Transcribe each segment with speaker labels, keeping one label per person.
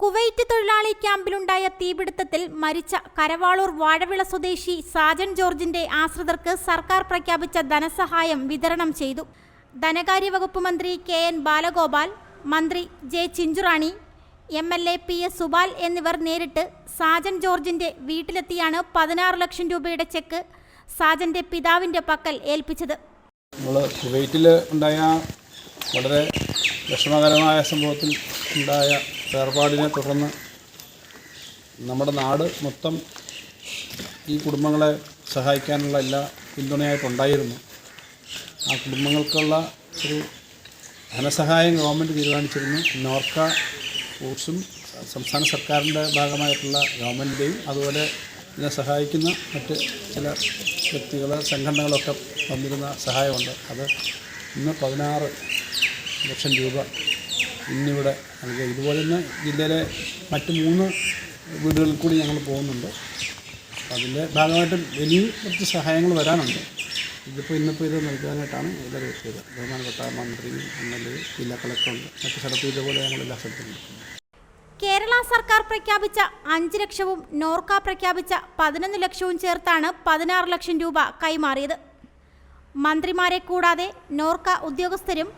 Speaker 1: Kuwait തൊഴിലാളി ക്യാമ്പിലുണ്ടായ തീപിടുത്തത്തിൽ മരിച്ച കരവാളൂർ വാഴവിള സ്വദേശി സാജൻ ജോർജിന്റെ ആശ്രിതർക്ക് സർക്കാർ പ്രഖ്യാപിച്ച ധനസഹായം വിതരണം ചെയ്തു. ധനകാര്യ വകുപ്പ് മന്ത്രി കെ എൻ ബാലഗോപാൽ മന്ത്രി J Chinchurani M L A P S Subal എന്നിവർ നേരിട്ട് സാജൻ ജോർജിന്റെ വീട്ടിലെത്തിയാണ് പതിനാറ് ലക്ഷം രൂപയുടെ ചെക്ക് സാജന്റെ പിതാവിന്റെ പക്കൽ ഏൽപ്പിച്ചത്.
Speaker 2: കുവൈറ്റിൽ ഉണ്ടായ വളരെ വിഷമകരമായ സംഭവത്തിൽ ഉണ്ടായ വേർപാടിനെ തുടർന്ന് നമ്മുടെ നാട് മൊത്തം ഈ കുടുംബങ്ങളെ സഹായിക്കാനുള്ള എല്ലാ പിന്തുണയായിട്ടുണ്ടായിരുന്നു ആ കുടുംബങ്ങൾക്കുള്ള ഒരു ധനസഹായം ഗവൺമെന്റ് തീരുമാനിച്ചിരുന്നു. നോർക്ക ഫോഴ്സും സംസ്ഥാന സർക്കാരിന്റെ ഭാഗമായിട്ടുള്ള ഗവൺമെന്റിന്റെയും അതുപോലെ ഇതിനെ സഹായിക്കുന്ന മറ്റ് ചില വ്യക്തികൾ സംഘടനകളൊക്കെ തന്നിരുന്ന സഹായമുണ്ട്. അത് ഇന്ന് പതിനാറ് ലക്ഷം രൂപ ഇന്നിവിടെ നൽകുക. ഇതുപോലെ തന്നെ ജില്ലയിലെ മറ്റ് മൂന്ന് വീടുകളിൽ കൂടി ഞങ്ങൾ പോകുന്നുണ്ട്. അതിന്റെ ഭാഗമായിട്ട് വലിയ കുറച്ച് സഹായങ്ങൾ വരാനുണ്ട്. ഇതിപ്പോൾ ഇന്നിപ്പോൾ ഇത് നൽകാനായിട്ടാണ് എല്ലാവരും എത്തിയത്. ബഹുമാനപ്പെട്ട മന്ത്രിയും എം എൽ എ ജില്ലാ കളക്ടറുണ്ട് മറ്റ് സ്ഥലത്തും ഇതുപോലെ ഞങ്ങൾ എല്ലാ സ്ഥലത്തും
Speaker 1: കേരള സർക്കാർ പ്രഖ്യാപിച്ച അഞ്ച് ലക്ഷവും നോർക്ക പ്രഖ്യാപിച്ച പതിനൊന്ന് ലക്ഷവും ചേർത്താണ് പതിനാറ് ലക്ഷം രൂപ കൈമാറിയത്. മന്ത്രിമാരെ കൂടാതെ നോർക്ക ഉദ്യോഗസ്ഥരും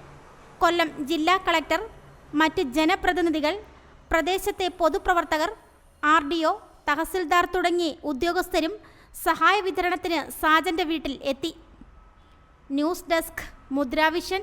Speaker 1: കൊല്ലം ജില്ലാ കളക്ടർ മറ്റ് ജനപ്രതിനിധികൾ പ്രദേശത്തെ പൊതുപ്രവർത്തകർ ആർ ഡി ഒ തഹസിൽദാർ തുടങ്ങി ഉദ്യോഗസ്ഥരും സഹായ വിതരണത്തിന് സാജന്റെ വീട്ടിൽ എത്തി. News desk Mudravision.